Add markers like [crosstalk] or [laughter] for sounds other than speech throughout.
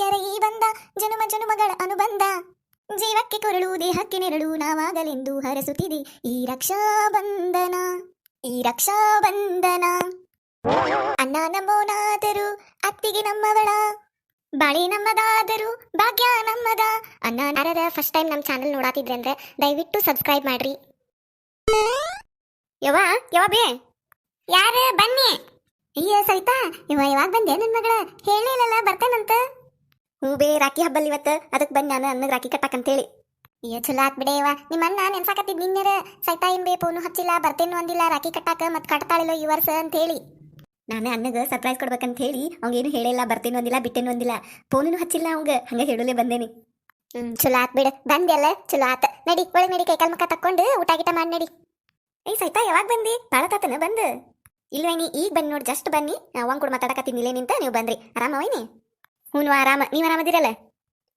ಈ ಬಂದ ಜನುಮ ಜನುಮಗಳ ಅನುಬಂಧ. ಜೀವಕ್ಕೆ ಕೊರಳು, ದೇಹಕ್ಕೆ ನೆರಳು, ನಾವಾಗಲೆಂದು ಹರಸುತ್ತಿದೆ ಈ ರಕ್ಷಾ ಬಂಧನ ಈ ರಕ್ಷಾ ಬಂಧನ ಅಣ್ಣ ನಮ್ಮೋನಾದರೂ, ಅತ್ತಿಗೆ ನಮ್ಮವಳ. ಬಾಳಿ ನಮ್ಮದಾದರೂ, ಭಾಗ್ಯ ನಮ್ಮದ. ಅನ್ನ ನಾರದ ಫಸ್ಟ್ ಟೈಮ್ ನಮ್ಮ ಚಾನಲ್ ನೋಡಾತಿದ್ರೆ ಅಂದ್ರೆ ದಯವಿಟ್ಟು ಸಬ್ಸ್ಕ್ರೈಬ್ ಮಾಡ್ರಿ. ಯವ ಯವ ಬೇ. ಯಾರ, ಬನ್ನಿ. ಅಯ್ಯ ಸರಿತಾ ಇವ ಯಾವಾಗ ಬಂದೆ ನನ್ನ ಮಗಳ? ಹೇಳಿಲ್ಲಲ್ಲ ಬರ್ತೇನಂತ? ಹ್ಞೂ ಬೇ ರಾಖಿ ಹಬ್ಬಲ್ ಇವತ್ತು. ಅದಕ್ಕೆ ಬಂದು ನಾನು ಅನ್ನಗೆ ರಾಖಿ ಕಟ್ಟಕಂತೇಳಿ. ಅಯ್ಯ ಚಲೋ ಆತ್ ಬಿಡೇವ. ನಿಮ್ಮ ಅಣ್ಣ ನೆನ್ಸಾಕತ್ತಿದ್ ನಿನ್ನೆರ. ಸೈತಾ ಏನ್ ಬೇ ಫೋನು ಹಚ್ಚಿಲ್ಲ ಬರ್ತೇನು ಅಂದಿಲ್ಲ ರಾಖಿ ಕಟ್ಟಾಕ ಮತ್ತೆ ಕಟ್ತಾಳಿಲ್ಲ ಈ ವರ್ಷ ಅಂತ ಹೇಳಿ ನಾನು ಅನ್ನಗೆ ಸರ್ಪ್ರೈಸ್ ಕೊಡ್ಬೇಕಂತ ಹೇಳಿ ಅವಂಗೇನು ಹೇಳಿಲ್ಲ ಬರ್ತೇನು ಅಂದಿಲ್ಲ ಬಿಟ್ಟೇನು ಅಂದಿಲ್ಲ. ಪೋನೂ ಹಚ್ಚಿಲ್ಲ ಅವಂಗ. ಹಂಗೆ ಹೇಳಲೇ ಬಂದೇನಿ. ಹ್ಮ್ ಚಲೋ ಆತ್ ಬಿಡ. ಬಂದೆಲ್ಲ ಚಲೋ ಆತ. ನಡಿ ಒಳಗೆ ನಡಿ ಕೈಕಾಲ್ ಮುಖ ತಕ್ಕೊಂಡು ಊಟ ಗಿಟ ಮಾಡಿ ನಡಿ. ಏ ಸೈತಾ ಯಾವಾಗ ಬಂದಿ? ಭಾಳ ತಾತನ ಬಂದು. ಇಲ್ವೇನಿ ಈಗ ಬನ್ನಿ ನೋಡಿ ಜಸ್ಟ್ ಬನ್ನಿ. ಅವಂಗ್ ಕೂಡ ಮಾತಾಡಕತ್ತೀನಿ ಇಲ್ಲೇ ನಿಂತ ನೀವು ಬಂದ್ರಿ. ಆರಾಮ ಆರಾಮವೈನಿ ಹ್ಞೂ ಆರಾಮ ನೀವು ಆರಾಮದಿರಲ್ಲ?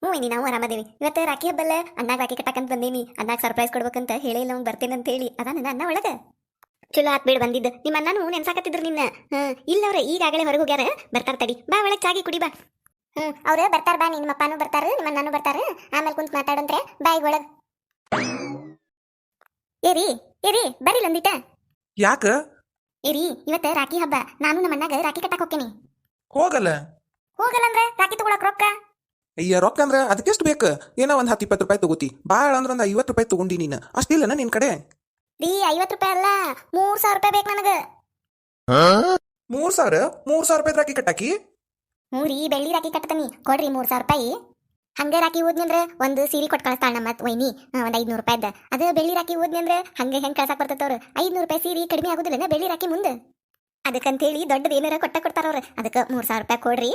ಹ್ಞೂ ಇನ್ನಿ ನಾವು ಆರಾಮದೇವಿ. ಇವತ್ತು ರಾಖಿ ಹಬ್ಬಲ್ಲ? ಅಣ್ಣಾಗ ರಾಖಿ ಕಟ್ಟಕಂತ ಬಂದೀನಿ. ಅಣ್ಣಾಗ ಸರ್ಪ್ರೈಸ್ ಕೊಡ್ಬೇಕಂತ ಹೇಳಿಲ್ಲ ಅವ್ನು ಬರ್ತೇನೆ ಅಂತ ಹೇಳಿ. ಅದ ನನ್ನ ಅಣ್ಣ ಒಳಗ? ಚಲೋ ಆತ್ ಬಿಡ್ ಬಂದಿದ್ದು. ನಿಮ್ಮ ಅಣ್ಣನೂ ನೆನ್ಸಾಕತ್ತಿದ್ರು ನಿನ್ನ. ಹಾಂ ಅವ್ರೆ ಈಗಾಗಲೇ ಹೊರಗೆ ಹೋಗ್ಯಾರ. ಬರ್ತಾರ ತಡಿ. ಬಾ ಒಳಗೆ ಚಾಗಿ ಕುಡಿ ಬಾ. ಹ್ಞೂ ಅವ್ರು ಬರ್ತಾರ ಬಾ ನಿಮ್ಮ ಅಪ್ಪನೂ ಬರ್ತಾರ ನಿಮ್ಮ ಅಣ್ಣನೂ ಬರ್ತಾರ. ಆಮೇಲೆ ಕುಂತ ಮಾತಾಡಂದ್ರೆ ಬಾಯಿಗೆ ಒಳಗೆ. ಏರಿ ಏರಿ ಬರ್ರಿ ಲಂದಿಟ. ಯಾಕ? ಏರಿ ಇವತ್ತ ರಾಖಿ ಹಬ್ಬ. ನಾನು ನಮ್ಮ ಅಣ್ಣಾಗ ರಾಖಿ ಕಟ್ಟಕ್ಕೆ ಹೋಗ್ತೀನಿ ಹೋಗಲ್ಲ. ಹೋಗಲ್ಲ ಅಂದ್ರೆ ರಾಖಿ ತಗೊಳಕ್ ರೊಕ್ಕ? ಅಯ್ಯ ರೊಕ್ಕ ಅಂದ್ರ ಅದಕ್ಕೆಷ್ಟು ಬೇಕು? ಏನೋ ಒಂದ್ ಹತ್ತು ಇಪ್ಪತ್ತು ರೂಪಾಯಿ ತಗೋತಿ. ಬಾಳ ಅಂದ್ರೆ ಒಂದ್ ಐವತ್ತು ರೂಪಾಯಿ ತಗೊಂಡಿ ನೀನು. ಅಷ್ಟಿಲ್ಲನ ನಿನ್ ಕಡೆ? ರೀ ಐವತ್ತು ರೂಪಾಯಿ ಅಲ್ಲ ಮೂರ್ ಸಾವಿರ ರೂಪಾಯಿ ಬೇಕು ನನಗ. ಮೂರ್ ಸಾವಿರ? ಮೂರ್ ಸಾವಿರ ರೂಪಾಯಿ ರಾಕಿ ಕಟ್ಟಾಕಿ? ಹ್ಞೂ ರೀ ಬೆಳ್ಳಿ ರಾಕಿ ಕಟ್ಟತನಿ ಕೊಡ್ರಿ ಮೂರ್ ಸಾವಿರ ರೂಪಾಯಿ. ಹಂಗೆ ರಾಕಿ ಊದ್ನಿ ಅಂದ್ರೆ ಒಂದು ಸೀರೆ ಕೊಟ್ಟು ಕಳಿಸ್ತಾಳ ನಮ್ಮ ವೈನಿ. ಒಂದು ಐದ್ನೂರು ರೂಪಾಯಿದ ಅದು. ಬೆಳ್ಳಿ ರಾಕಿ ಊದ್ನಿ ಅಂದ್ರೆ ಹಂಗೆ ಹೆಂಗೆ ಕಳ್ಸಕ್ ಬರ್ತೈತೆ ಅವ್ರು? ಐದ್ನೂರು ರೂಪಾಯಿ ಸೀರೆ ಕಡಿಮೆ ಆಗುದಿಲ್ಲ ಬೆಳ್ಳಿ ರಾಕಿ ಮುಂದೆ? ಅದಕ್ಕಂತೇಳಿ ದೊಡ್ಡದು ಏನಾರ ಕೊಟ್ಟ ಕೊಡ್ತಾರ ಅವ್ರು. ಅದಕ್ಕೆ ಮೂರ್ ಸಾವಿರ ರೂಪಾಯಿ ಕೊಡ್ರಿ.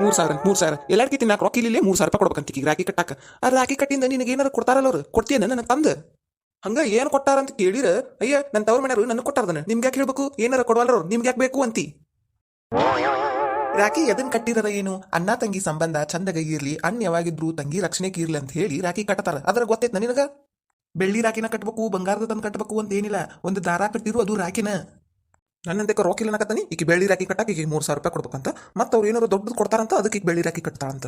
ಮೂರ್ ಸಾವಿರ ಮೂರ್ ಸಾವಿರ. ಎಲ್ಲಾರ್ಕಿ ತಿನ್ನಾಕ ರೊಕ್ಕ ಇಲ್ಲಿ ಮೂರ್ ಸಾವಿರ ರೂಪಾಯಿ ಕೊಡ್ಬೇಕಂತ ಈಗ ರಾಕಿ ಕಟ್ಟಾಕ. ಆ ರಾಕಿ ಕಟ್ಟಿಂದ ನಿನಗೆ ಏನಾರ ಕೊಡ್ತಾರಲ್ಲ ಅವ್ರು ಕೊಡ್ತೀಯನ ನನ್ನ ತಂದ? ಹಂಗ ಏನ್ ಕೊಟ್ಟಾರ ಅಂತ ಕೇಳಿರ, ಅಯ್ಯ ನನ್ನ ತವ್ರ ಮನೆಯವರು ನನಗೆ ಕೊಟ್ಟಾರ್ದನ. ನಿಮ್ಗೆ ಯಾಕೆ ಹೇಳ್ಬೇಕು? ಏನಾರ ಕೊಡವಲ್ಲ ಅವ್ರು ನಿಮ್ಗೆ ಯಾಕೆ ಬೇಕು ಅಂತಿ? ರಾಖಿ ಎದನ್ ಕಟ್ಟಿರದ ಏನು? ಅಣ್ಣ ತಂಗಿ ಸಂಬಂಧ ಚಂದಗ ಇರ್ಲಿ ಅಣ್ಣ ಯಾವಾಗಿದ್ರು ತಂಗಿ ರಕ್ಷಣೆಗೆ ಇರ್ಲಿ ಅಂತ ಹೇಳಿ ರಾಖಿ ಕಟ್ಟತಾರ. ಅದ್ರ ಗೊತ್ತೈತ್ ನಿನಗ? ಬೆಳ್ಳಿ ರಾಕಿನ ಕಟ್ಬೇಕು, ಬಂಗಾರದ ತಂದು ಕಟ್ಬೇಕು ಅಂತ ಏನಿಲ್ಲ. ಒಂದು ದಾರ ಕಟ್ಟಿರು ಅದು ರಾಕಿನ. ನನ್ನಂತೆ ರೊಕ್ಕ ಇಲ್ಲ ಕತ್ತಾನಿ ಈಗ ಬೆಳ್ಳಿ ರಾಕಿ ಕಟ್ಟಾಕ ಈಗ ಮೂರು ಸಾವಿರ ರೂಪಾಯಿ ಕೊಡ್ಬೇಕಂತ. ಮತ್ತೆ ಅವ್ರು ಏನಾರು ದೊಡ್ಡದು ಕೊಡ್ತಾರಂತ ಅದಕ್ಕೆ ಈಗ ಬೆಳ್ಳಿ ರಾಕಿ ಕಟ್ತಾಳಂತ.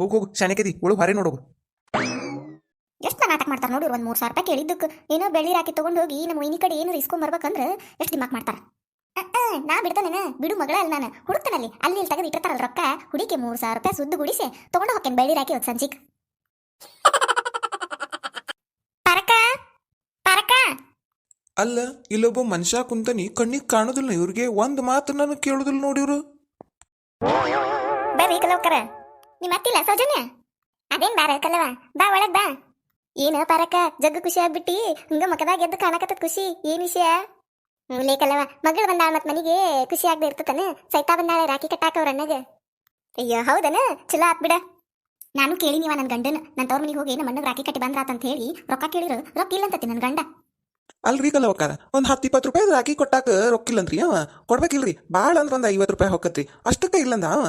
ಹೋಗು ಹೋಗು ಶಾನೆಕೆದಿ ಒಳಗೆ ಹೊರೆ ನೋಡೋಗು ಎಷ್ಟು ನಾಟಕ ಮಾಡ್ತಾರೆ ನೋಡಿ ಒಂದು ಮೂರು ಸಾವಿರ ರೂಪಾಯಿ ಕೇಳಿದ್ದಕ್ಕೆ ಏನೋ ಬೆಳ್ಳಿ ರಾಕಿ ತೊಗೊಂಡು ಹೋಗಿ ನಮ್ಮ ಮೈನಿ ಕಡೆ ಏನು ಇಸ್ಕೊಂಡ್ ಬರ್ಬೇಕಂದ್ರೆ ಎಷ್ಟು ದಿಮಾಕ್ ಮಾಡ್ತಾರ? ನಾ ಬಿಡ್ತಾನೇನ? ಬಿಡು ಮಗಳ ಅಲ್ಲ ನಾನು. ಹುಡುಕ್ತಾನಲ್ಲಿ ಅಲ್ಲಿ. ಇಲ್ಲಿ ತೆಗೆದು ಇಟ್ಟಿರ್ತಾರಲ್ಲ ರೊಕ್ಕ. ಹುಡುಕಿ ಮೂರು ಸಾವಿರ ರೂಪಾಯಿ ಸುದ್ದು ಗುಡಿಸಿ. ತೊಗೊಂಡು ಹೋಗ್ತೇನೆ ಬೆಳ್ಳಿ ರಾಕಿ ಒಂದು ಸಂಜಿಕ್ ಪರಕ ಪರಕ ಅಲ್ಲ, ಇಲ್ಲೊಬ್ಬ ಮನುಷ್ಯ ಕುಂತನಿ ಕಣ್ಣಿಗೆ ಕಾಣೋದಿಲ್ಲ, ಇವ್ರಿಗೆ ಒಂದ್ ಮಾತು ನಾನು ಕೇಳೋದಿಲ್ಲ ನೋಡಿವ್ರು ಬರ್ರಿ ಕಲವಕರ ನಿಮ್ಮ ಅತ್ತಿಲ್ಲ, ಸೌಜನ್ಯ? ಅದೇನ್ ಬಾರ ಕಲವ ಬಾ, ಒಳಗ್ ಬಾ. ಏನ ಪರಕ, ಜಗ್ಗ ಖುಷಿ ಆಗ್ಬಿಟ್ಟಿ, ಹಂಗ ಮಕದಾಗ ಎದ್ದು ಕಾಣಕತ್ತದ ಖುಷಿ, ಏನ್ ವಿಷಯ? ಲೇ ಕಲವ ಮಗಳು ಬಂದಾಳ ಮತ್ ಮನಿಗೆ ಖುಷಿ ಆಗದೆ ಇರ್ತತನ, ಸೈತಾ ಬಂದಾಳೆ, ರಾಖಿ ಕಟ್ಟಾಕ ಅವ್ರ ಅಣ್ಣಗ. ಅಯ್ಯೋ, ಹೌದನ? ಚಲೋ ಆತ್ ಬಿಡ. ನಾನು ಕೇಳಿ ನೀವ ನನ್ನ ಗಂಡನ ನನ್ನ ತವ್ರ ಮನಿಗೆ ಹೋಗಿ, ನಮ್ಮ ಅಣ್ಣಗ್ ರಾಖಿ ಕಟ್ಟಿ ಬಂದ್ರಾತ ಅಂತ ಹೇಳಿ, ರೊಕ್ಕ ಕೇಳಿರು, ರೊಕ್ಕ ಇಲ್ಲ ಅಂತತಿ ನನ್ನ ಗಂಡ. ಅಲ್ರಿ ಕಲವಕ್ಕಾರ ಒಂದು ಹತ್ತು ಇಪ್ಪತ್ತು ರೂಪಾಯಿ ರಾಕಿ ಕೊಟ್ಟಾಕ ರೊಕ್ಕಿಲ್ಲಂತ್ರಿ ಅವ. ಕೊಡ್ಬೇಕಿಲ್ರಿ. ಭಾಳ ಅಂದ್ರೆ ಒಂದು ಐವತ್ತು ರೂಪಾಯಿ ಹೊಕ್ಕತ್ರಿ. ಅಷ್ಟಕ್ಕೆ ಇಲ್ಲಂದ ಅವ.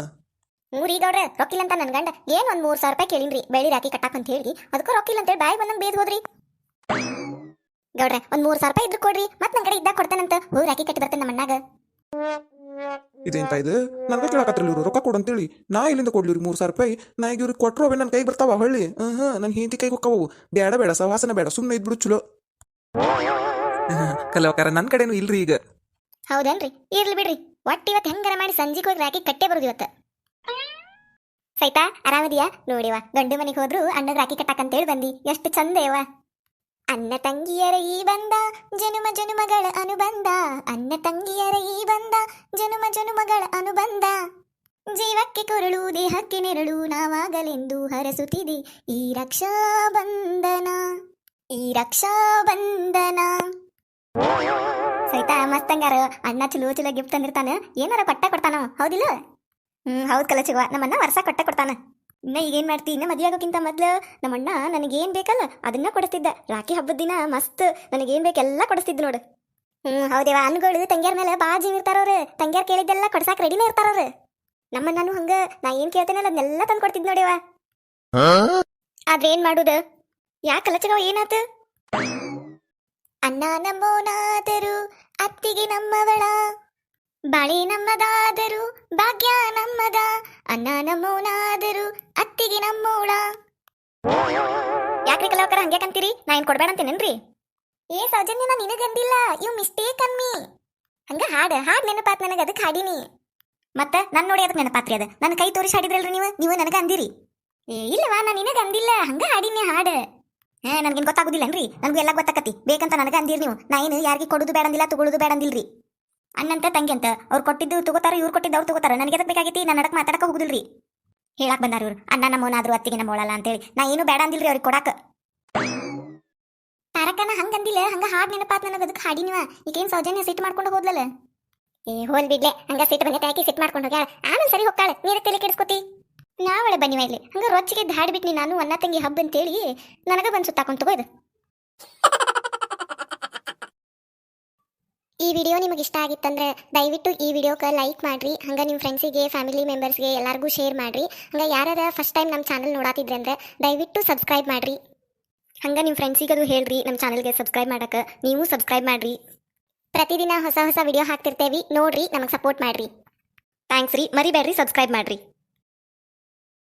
ಮೂರಿ ಗೌಡ್ರೆ ರೊಕ್ಕಿಲ್ಲ ಅಂತ ನನ್ನ ಗಂಡ. ಏನ್ ಒಂದ್ ಮೂರ್ ಸಾವಿರ ರೂಪಾಯಿ ಕೇಳಿನ್ರಿ. ಬೆಳಿ ರಾಕಿ ಕಟ್ಟಾಕ ಅಂತ ಹೇಳಿ. ಅದಕ್ಕೂ ರೊಕ್ಕಿಲ್ಲ ಅಂತೇಳಿ ಬಾಯಿ ಬಂದಂಗ್ ಬೇದ್ ಹೋದ್ರಿ. ಗೌಡ್ರೆ ಒಂದ್ ಮೂರ್ ಸಾವಿರ ರೂಪಾಯಿ ಇದ್ರು ಕೊಡ್ರಿ. ಮತ್ ನನ್ ಕಡೆ ಇದ್ದಾಗ ಕೊಡ್ತಾನಂತ. ಹೂ ರಾಕಿ ಕಟ್ಟಿ ಬರ್ತೇನೆ ನಮ್ಮ ಅಣ್ಣಾಗ ಇದೇಂತ ಇದು? ನನಗೆ ಕೇಳಕತ್ರಲ್ಲ ಇವ್ರು. ರೊಕ್ಕ ಕೊಡು ಅಂತೇಳಿ. ನಾ ಇಲ್ಲಿಂದ ಕೊಡ್ಲಿರಿ ಮೂರ್ ಸಾವಿರ ರೂಪಾಯಿ? ನಾ ಈಗ ಇವ್ರಿಗೆ ಕೊಟ್ಟರು ಅವೇ ನನ್ನ ಕೈಗೆ ಬರ್ತಾವ ಹೊಳ್ಳಿ. ಹ್ಮ್ ಹ್ಮ್. ನನ್ನ ಹಿಂದಿ ಕೈಗೆ ಹೋಕ್ಕವು. ಬೇಡ ಬೇಡ. ಸವಾಸನ ಬೇಡ. ಸುಮ್ಮನೆ ಇದ್ಬಿಡು ಚಲೋ. [laughs] ಕಲವಕಾರ ನನ್ನ ಕಡೆನೂ ಇಲ್ರಿ ಈಗ. ಹೌದೇನ್ರಿ ಇರ್ಲಿ ಬಿಡ್ರಿ. ಒಟ್ಟ ಇವತ್ತು ಹೆಂಗಾರ ಮಾಡಿ ಸಂಜೆಗೆ ಹೋಗಿ ರಾಕಿ ಕಟ್ಟೆ ಬರೋದು ಇವತ್ತು. ಸೈತಾ, ಆರಾಮದಿಯಾ? ನೋಡಿವ ಗಂಡು ಮನೆಗೆ ಹೋದ್ರು ಅಣ್ಣದ ರಾಕಿ ಕಟ್ಟಾಕಂತೇಳಿ ಬಂದಿ. ಎಷ್ಟು ಚಂದ ಅನ್ನ ತಂಗಿಯರ ಈ ಬಂದ, ಜನುಮ ಜನುಮಗಳ ಅನುಬಂಧ. ಅನ್ನ ತಂಗಿಯರ ಈ ಬಂದ, ಜನುಮ ಜನುಮಗಳ ಅನುಬಂಧ. ಜೀವಕ್ಕೆ ಕೊರಳು, ದೇಹಕ್ಕೆ ನೆರಳು, ನಾವಾಗಲೆಂದು ಹರಸುತ್ತಿದೆ ಈ ರಕ್ಷಾ ಬಂಧನ ಈ ರಕ್ಷಾ ಬಂಧನ ಸೈತಾ ಮಸ್ತಂಗಾರ ಅಣ್ಣ ಚಲೋ ಚಲೋ ಗಿಫ್ಟ್ ತಂದಿರ್ತಾನ. ಏನಾರ ಕೊಟ್ಟ ಕೊಡ್ತಾನ ಹೌದಿಲ್ಲ? ಹ್ಮ್ ಹೌದ್ ಕಲ ನಮ್ಮ ನಮ್ಮಣ್ಣ ವರ್ಷ ಕೊಟ್ಟ ಕೊಡ್ತಾನ. ಇನ್ನ ಈಗೇನ್ ಮಾಡ್ತಿ? ಇನ್ನ ಮದ್ವೆ ಆಗೋಕ್ಕಿಂತ ಮೊದ್ಲು ನಮ್ಮಣ್ಣ ನನಗೇನ್ ಬೇಕಲ್ಲ ಅದನ್ನ ಕೊಡಿಸ್ತಿದ್ದ. ರಾಖಿ ಹಬ್ಬದ ದಿನ ಮಸ್ತ್ ನನಗೇನ್ ಬೇಕೆಲ್ಲ ಕೊಡಿಸ್ತಿದ್ ನೋಡು. ಹ್ಮ್ ಹೌದೇವ? ಅನ್ಗಳು ತಂಗ್ಯಾರ ಮೇಲೆ ಬಾ ಜೀವ ಇರ್ತಾರವ್ರು ತಂಗ್ಯಾರ ಕೇಳಿದ್ದೆಲ್ಲ ಕೊಡ್ಸಾಕ್ ರೆಡಿನೇ ಇರ್ತಾರವ್ರು ನಮ್ಮ ನಾನು ಹಂಗ ನಾ ಏನ್ ಕೇಳ್ತೇನಲ್ಲ ಅದನ್ನೆಲ್ಲ ತಂದು ಕೊಡ್ತಿದ್ ನೋಡಿವ. ಆದ್ರೆ ಏನ್ ಮಾಡುದ? ಯಾಕಲ್ಲ ಚಗವ ಏನಾತ? ಅಣ್ಣ ನಮ್ಮೋನಾದರೂ, ಅತ್ತಿಗೆ ನಮ್ಮವಳ. ಬಾಳೆ ನಮ್ಮದಾದರು, ಭಾಗ್ಯ ನಮ್ಮದ. ಅಣ್ಣ ನಮ್ಮೋನಾದರೂ, ಅತ್ತಿಗೆ ನಮ್ಮೋಳ. ಯಾಕ್ರಿ ಕಲಾವಕರ ಹಂಗೆ ಕಂತೀರಿ? ನಾ ಏನ್ ಕೊಡ್ಬೇಡ ಅಂತೇನೇನ್ರಿ? ಏ ಸೌಜನ್ಯ, ನಾ ನಿನಗಂದಿಲ್ಲ ಇವ್ ಮಿಸ್ಟೇಕ್ ಅಮ್ಮಿ ಹಂಗ ಹಾಡ, ಹಾಡ್ ನೆನಪಾತ್ ನನಗೆ ಅದಕ್ಕೆ ಹಾಡಿನಿ. ಮತ್ತ ನನ್ ನೋಡಿ ಅದಕ್ಕೆ ನೆನಪಾತ್ರಿ ಅದ. ನನ್ನ ಕೈ ತೋರಿಸಿ ಹಾಡಿದ್ರಲ್ರಿ ನೀವು? ನೀವು ನನಗೆ ಅಂದಿರಿ. ಏ ಇಲ್ಲವಾ ನಾ ನಿನಗೆ ಅಂದಿಲ್ಲ. ಹಂಗ ಹಾಡಿನಿ ಹಾಡ. ಹೇ ನನ್ಗೇನ್ ಗೊತ್ತಾಗುದಿಲ್ಲನ್ರಿ? ನನಗೂ ಎಲ್ಲ ಗೊತ್ತಾಕತಿ ಬೇಕಂತ ನನಗ ಅಂದಿರಿ ನೀವು. ನಾ ಏನು ಯಾರಿಗೆ ಕೊಡುದು ಬೇಡಂದಿಲ್ಲ, ತಗೊಳುದು ಬೇಡಂದಿಲ್ರಿ. ಅಣ್ಣಂತ ತಂಗಿ ಅಂತ ಅವ್ರು ಕೊಟ್ಟಿದ್ದು ತಗೋತಾರ, ಇವ್ರು ಕೊಟ್ಟಿದ್ದು ಅವ್ರು ತಗೋತಾರ. ನನಗೆ ಅದಕ್ಕೆ ಬೇಕಾಗೈತಿ? ನಾನು ನಡಕ್ ಮಾತಾಡಕ ಹೋಗುದಿಲ್ರಿ. ಹೇಳಕ್ ಬಂದಾರ ಇವ್ರು. ಅಣ್ಣ ನಮ್ಮವನಾದ್ರು ಅತ್ತಿಗೆ ನಮ್ಮೋಳಲ್ಲ ಅಂತೇಳಿ. ನಾ ಏನು ಬೇಡ ಅಂದಿಲ್ರಿ ಅವ್ರಿಗೆ ಕೊಡಾಕ. ತಾರಕನ ಹಂಗಂದಿಲ್ಲ ಹಂಗ ಹಾಡ್ ನೆನಪಾತ್ ನನಗೆ ಅದಕ್ಕೆ ಹಾಡಿನಿವ ಈಗೇನ್ ಸೌಜನ್ಯ ಸಿಟ್ ಮಾಡ್ಕೊಂಡು ಹೋದ್ಲಲ್ಲ? ಏ, ಹೋಲ್ ಬಿಡ್ಲೆ. ಹಂಗ ಸಿಟ್ಟು ಬಂದೈತೆ ಯಾಕೆ ಸಿಟ್ಟು ಮಾಡ್ಕೊಂಡು ಹೋಗ್ಯಾಳ. ಆಮೇಲೆ ಸರಿ ಹೋಗ್ತಾಳೆ. ನೀರ ತಲೆ ಕೆಡಿಸ್ಕೊತಿ. ನಾವಳೆ ಬನ್ನಿ ಇಲ್ಲಿ ಹಂಗ ರೊಚ್ಚಿಗೆ ದಾಡಿ ಬಿಟ್ನಿ ನಾನು ಅನ್ನ ತಂಗಿ ಹಬ್ಬ ಅಂತೇಳಿ ನನಗ ಬಂದು ಸುತ್ತಾಕೊಂಡು ತಗೋ ಇದು ಈ ವಿಡಿಯೋ ನಿಮಗೆ ಇಷ್ಟ ಆಗಿತ್ತಂದ್ರೆ ದಯವಿಟ್ಟು ಈ ವಿಡಿಯೋಕ್ಕೆ ಲೈಕ್ ಮಾಡ್ರಿ, ಹಂಗೆ ನಿಮ್ಮ ಫ್ರೆಂಡ್ಸಿಗೆ, ಫ್ಯಾಮಿಲಿ ಮೆಂಬರ್ಸ್ಗೆ ಎಲ್ಲರಿಗೂ ಶೇರ್ ಮಾಡ್ರಿ. ಹಂಗೆ ಯಾರ್ಯಾರ ಫಸ್ಟ್ ಟೈಮ್ ನಮ್ಮ ಚಾನಲ್ ನೋಡಾತಿದ್ರೆ ಅಂದ್ರೆ ದಯವಿಟ್ಟು ಸಬ್ಸ್ಕ್ರೈಬ್ ಮಾಡ್ರಿ. ಹಂಗೆ ನಿಮ್ಮ ಫ್ರೆಂಡ್ಸಿಗೆ ಅದು ಹೇಳ್ರಿ ನಮ್ಮ ಚಾನಲ್ಗೆ ಸಬ್ಸ್ಕ್ರೈಬ್ ಮಾಡಕ್ಕೆ ನೀವು ಸಬ್ಸ್ಕ್ರೈಬ್ ಮಾಡ್ರಿ. ಪ್ರತಿದಿನ ಹೊಸ ಹೊಸ ವಿಡಿಯೋ ಹಾಕ್ತಿರ್ತೇವಿ, ನೋಡ್ರಿ, ನಮಗೆ ಸಪೋರ್ಟ್ ಮಾಡ್ರಿ. ಥ್ಯಾಂಕ್ಸ್ ರೀ, ಮರಿಬೇಡ್ರಿ, ಸಬ್ಸ್ಕ್ರೈಬ್ ಮಾಡ್ರಿ.